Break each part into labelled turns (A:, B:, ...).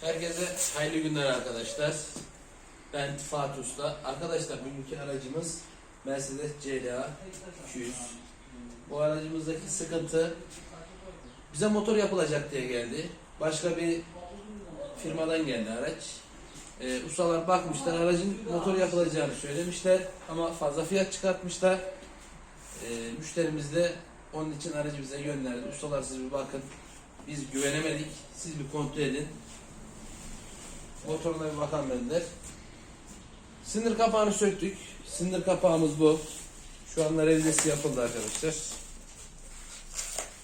A: Herkese hayırlı günler arkadaşlar. Ben Fatih Usta. Arkadaşlar bugünkü aracımız Mercedes CLA 200. Bu aracımızdaki sıkıntı bize motor yapılacak diye geldi. Başka bir firmadan geldi araç. Ee, ustalar bakmışlar aracın motor yapılacağını söylemişler ama fazla fiyat çıkartmışlar. Ee, müşterimiz de onun için aracı bize gönderdi. Ustalar siz bir bakın. Biz güvenemedik. Siz bir kontrol edin. Motoruna bir bakan benler. Sinir kapağını söktük. Sinir kapağımız bu. Şu anda revizesi yapıldı arkadaşlar.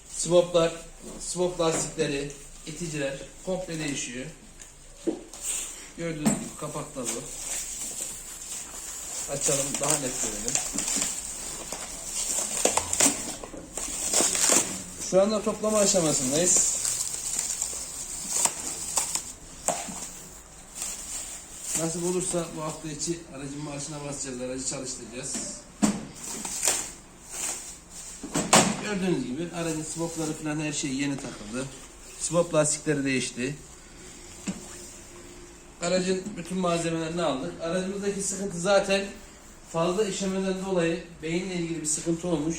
A: Swaplar, swap lastikleri, iticiler komple değişiyor. Gördüğünüz gibi kapak bu. Açalım daha net görelim. Şu anda toplama aşamasındayız. Nasip olursa bu hafta içi aracın marşına basacağız, aracı çalıştıracağız. Gördüğünüz gibi aracın swapları falan her şey yeni takıldı. Swap lastikleri değişti. Aracın bütün malzemelerini aldık. Aracımızdaki sıkıntı zaten fazla işlemeden dolayı beyinle ilgili bir sıkıntı olmuş.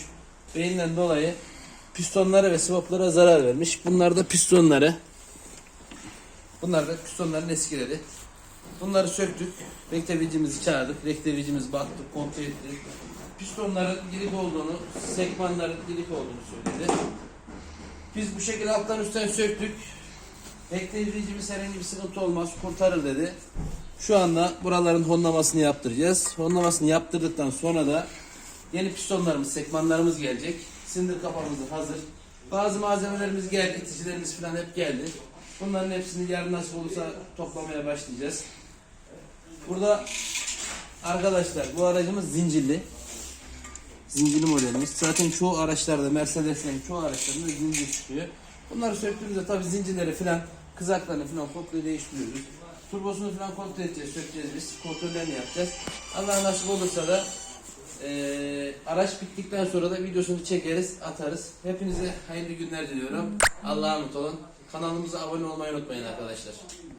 A: Beyinden dolayı pistonlara ve swaplara zarar vermiş. Bunlar da pistonları. Bunlar da pistonların eskileri. Bunları söktük. Rektevicimizi çağırdık. Rektevicimiz baktı, kontrol etti. Pistonların gilik olduğunu, sekmanların gilik olduğunu söyledi. Biz bu şekilde alttan üstten söktük. Rektevicimiz herhangi bir sıkıntı olmaz, kurtarır dedi. Şu anda buraların honlamasını yaptıracağız. Honlamasını yaptırdıktan sonra da yeni pistonlarımız, sekmanlarımız gelecek. Sindir kapağımız hazır. Bazı malzemelerimiz geldi, iticilerimiz falan hep geldi. Bunların hepsini yarın nasıl olursa toplamaya başlayacağız. Burada arkadaşlar bu aracımız zincirli. Zincirli modelimiz. Zaten çoğu araçlarda Mercedes'lerin çoğu araçlarında zincir çıkıyor. Bunları söktüğümüzde tabi zincirleri falan kızaklarını falan komple değiştiriyoruz. Turbosunu falan kontrol edeceğiz, sökeceğiz biz. Kontrollerini yapacağız. Allah nasip olursa da eee, araç bittikten sonra da videosunu çekeriz, atarız. Hepinize hayırlı günler diliyorum. Allah'a emanet olun. Kanalımıza abone olmayı unutmayın arkadaşlar.